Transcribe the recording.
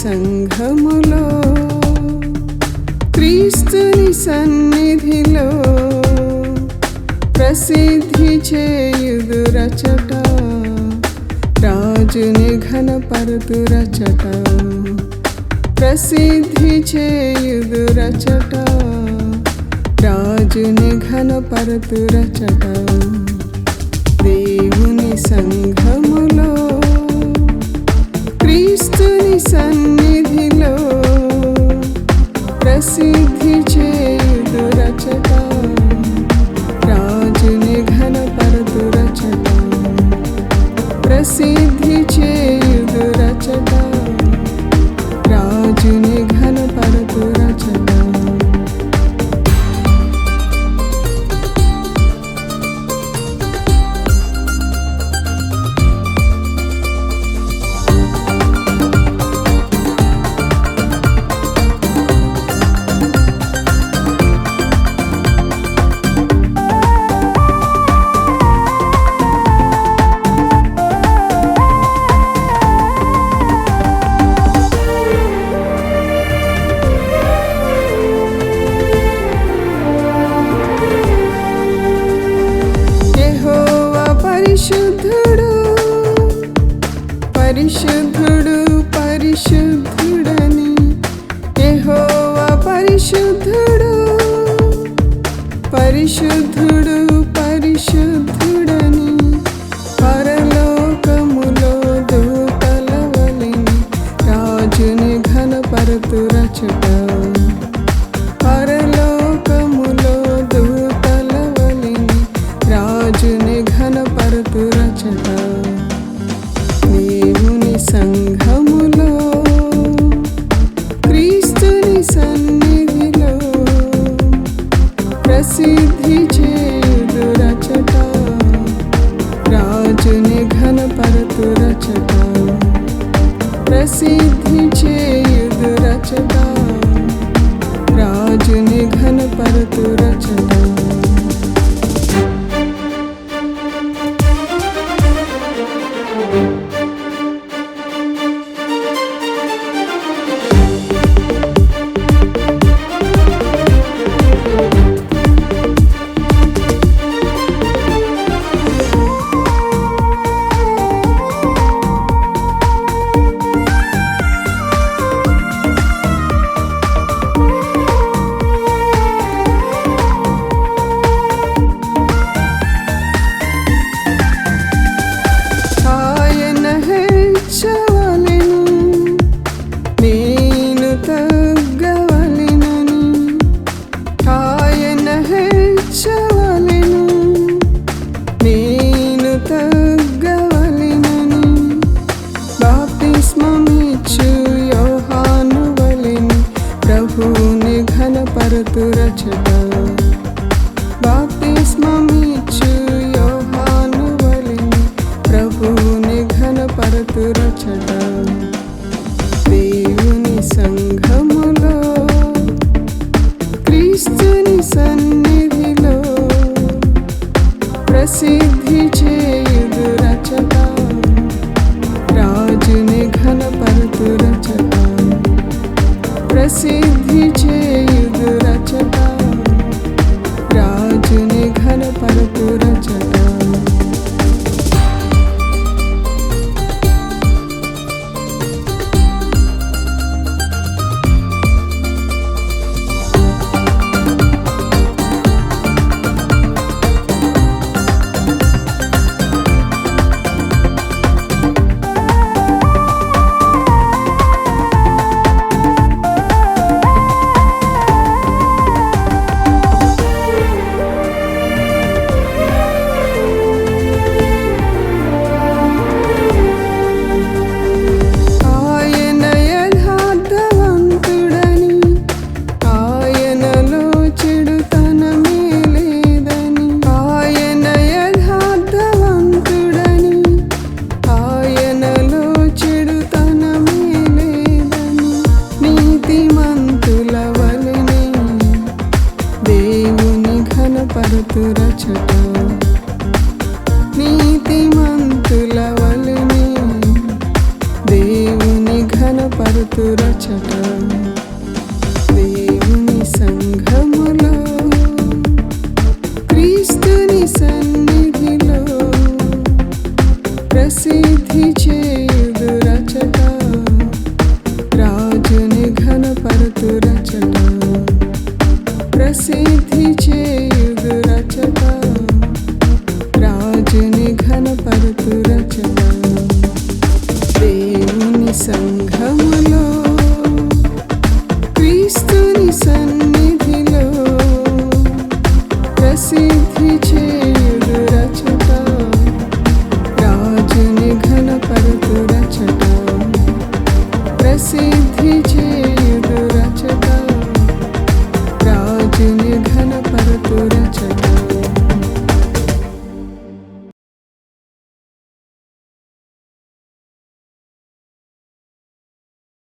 సంఘములో క్రీస్తుని సన్ प्रसिद्धि चेदुरचट राजुनि घन परतु रचता प्रसिद्धि चेदुरचट राजुनि घन परतु रचटुनि सीधी పరిశుద్ధుడు పరిశుద్ధుడు పరిశుద్ధుడని పరలోకములో దూతలవలిని రాజుని ఘనపరతు రచట. పరలోకములో దూతలవలిని రాజుని ఘనపరతు రచట. దేవుని సంఘ प्रसिद्धि चेद् रचता। राजनिघन परतु sim सीधी चेत